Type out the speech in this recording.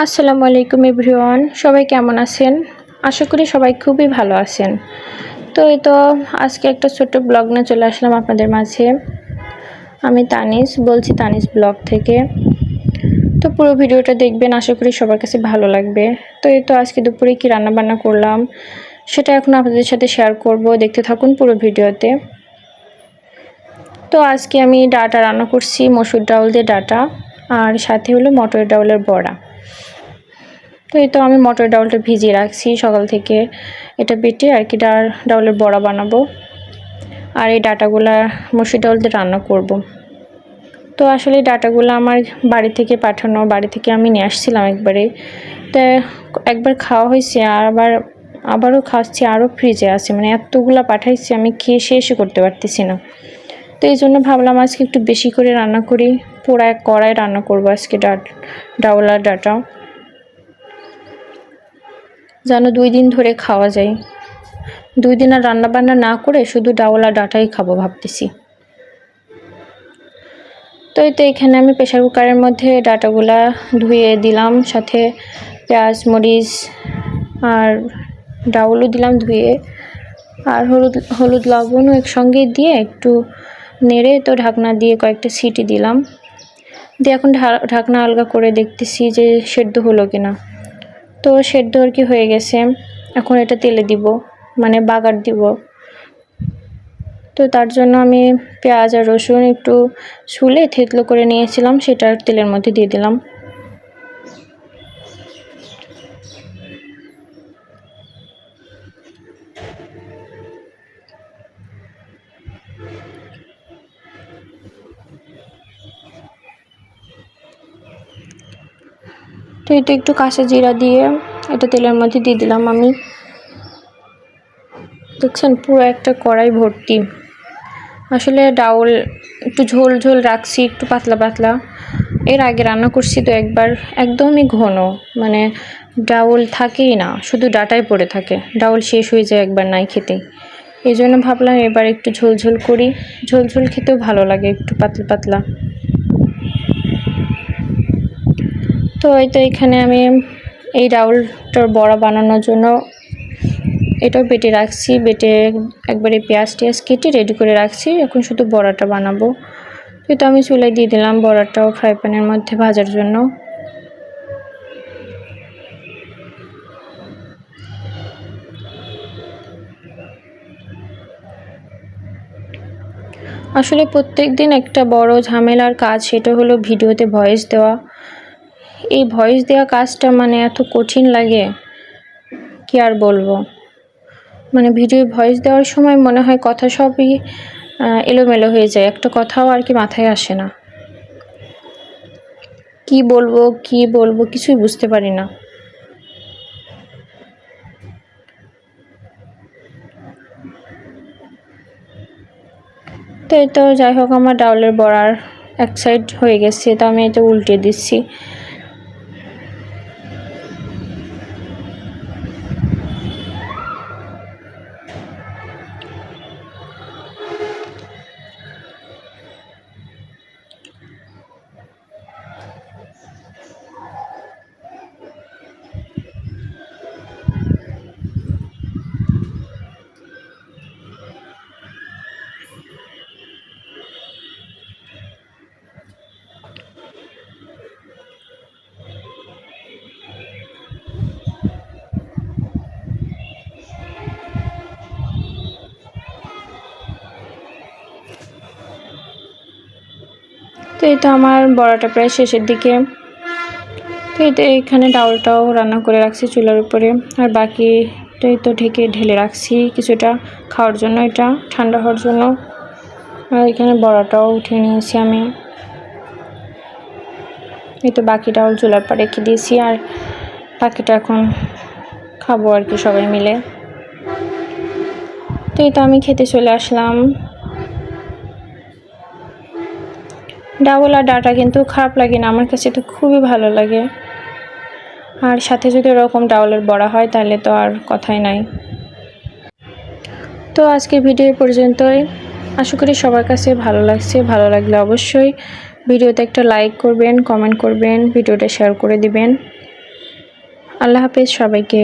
আসসালামু আলাইকুম এভরিওয়ান, সবাই কেমন আছেন? আশা করি সবাই খুবই ভালো আছেন। তো এই তো আজকে একটা ছোট্ট ব্লগ নিয়ে চলে আসলাম আপনাদের মাঝে। আমি তানিস, বলছি তানিস ব্লগ থেকে। তো পুরো ভিডিওটা দেখবেন, আশা করি সবার কাছে ভালো লাগবে। তো এই তো আজকে দুপুরে কি রান্না বান্না করলাম, সেটা এখন আপনাদের সাথে শেয়ার করব। দেখতে থাকুন পুরো ভিডিওতে। তো আজকে আমি ডাটা রান্না করছি, মসুর ডাউল দিয়ে ডাটা, আর সাথে হলো মটর ডাউলের বড়া। তো এই তো আমি মটর ডাউলটা ভিজিয়ে রাখছি সকাল থেকে। এটা বেটে আর কি ডাল ডাউলের বড়া বানাবো। আর এই ডাটাগুলা মসুর ডাউল দিয়ে রান্না করব। তো আসলে ডাটাগুলো আমার বাড়ি থেকে পাঠানো, বাড়ি থেকে আমি নিয়ে আসছিলাম একবারে। তো একবার খাওয়া হয়েছে আর আবার আবারও খাচ্ছি, আরও ফ্রিজে আছে। মানে এতগুলা পাঠাইছি, আমি খেয়ে শেষই করতে পারতেছি না। তো এই জন্য ভাবলাম আজকে একটু বেশি করে রান্না করি। পোড়া কড়াই রান্না করব আজকে ডাট ডাউল আর ডাটা যেন দুই দিন ধরে খাওয়া যায়। দুই দিন আর রান্না বান্না না করে শুধু আর ডাটাই খাব ভাবতেছি। তো এই তো এখানে আমি প্রেশার কুকারের মধ্যে ডাটাগুলা ধুয়ে দিলাম, সাথে পেঁয়াজ, মরিচ আর ডাউলও দিলাম ধুয়ে। আর হলুদ হলুদ লবণও একসঙ্গে দিয়ে একটু নেড়ে তো ঢাকনা দিয়ে কয়েকটা সিটি দিলাম। দিয়ে এখন ঢাকনা আলগা করে দেখতেছি যে সেদ্ধ হলো কিনা। তো সেদ্ধ আর কি হয়ে গেছে। এখন এটা তেলে দিব মানে বাগার দিব। তো তার জন্য আমি পেঁয়াজ আর রসুন একটু শুলে থেতলো করে নিয়েছিলাম, সেটা তেলের মধ্যে দিয়ে দিলাম। এটা একটু কাঁচা জিরা দিয়ে এটা তেলের মধ্যে দিয়ে দিলাম আমি। দেখছেন, পুরো একটা কড়াই ভর্তি। আসলে ডাউল একটু ঝোল ঝোল রাখছি, একটু পাতলা পাতলা। এর আগে রান্না করছি তো একবার, একদমই ঘন। মানে ডাউল থাকেই না, শুধু ডাটাই পড়ে থাকে। ডাউল শেষ হয়ে যায় একবার নাই খেতে। এই জন্য ভাবলাম এবার একটু ঝোল ঝোল করি। ঝোল ঝোল খেতেও ভালো লাগে, একটু পাতলা পাতলা। তো এই তো এখানে আমি এই ডাউলটার বড়া বানানোর জন্য এটাও বেটে রাখছি, বেটে একবারে পেঁয়াজ টেয়াজ কেটে রেডি করে রাখছি, এখন শুধু বড়াটা বানাবো। তো আমি চুলায় দিয়ে দিলাম বড়াটাও ফ্রাই প্যানের মধ্যে ভাজার জন্য। আসলে প্রত্যেক দিন একটা বড় ঝামেলার কাজ, সেটা হলো ভিডিওতে ভয়েস দেওয়া। এই ভয়েস দেওয়া কাজটা মানে এত কঠিন লাগে, কি আর বলব? মানে ভিডিও ভয়েস দেওয়ার সময় মনে হয় কথা সবই এলোমেলো হয়ে যায়, একটা কথাও আর কি মাথায় আসে না। কি বলব কি বলব কিছুই বুঝতে পারি না। তো এই তো যাই হোক, আমার ডাউলের বড়ার এক সাইড হয়ে গেছে, তো আমি এটা উল্টে দিচ্ছি। তো এই তো আমার বড়াটা প্রায় শেষের দিকে। তো তো এখানে ডাউলটাও রান্না করে রাখছি চুলার উপরে। আর বাকিটাই তো ঢেকে ঢেলে রাখছি কিছুটা খাওয়ার জন্য এটা, ঠান্ডা হওয়ার জন্য। আর এখানে বড়াটাও উঠিয়ে নিয়েছি আমি। এই তো বাকি ডাউল চুলার পর রেখে দিয়েছি আর বাকিটা এখন খাব আর কি সবাই মিলে। তো এই তো আমি খেতে চলে আসলাম। ডাবল আর ডাটা কিন্তু খারাপ লাগে না। আমার কাছে তো খুবই ভালো লাগে। আর সাথে যদি ওরকম ডাউলের বড়া হয়, তাহলে তো আর কথাই নাই। তো আজকের ভিডিও পর্যন্তই। আশা করি সবার কাছে ভালো লাগছে। ভালো লাগলে অবশ্যই ভিডিওতে একটা লাইক করবেন কমেন্ট করবেন, ভিডিওটা শেয়ার করে দিবেন। আল্লাহ হাফেজ সবাইকে।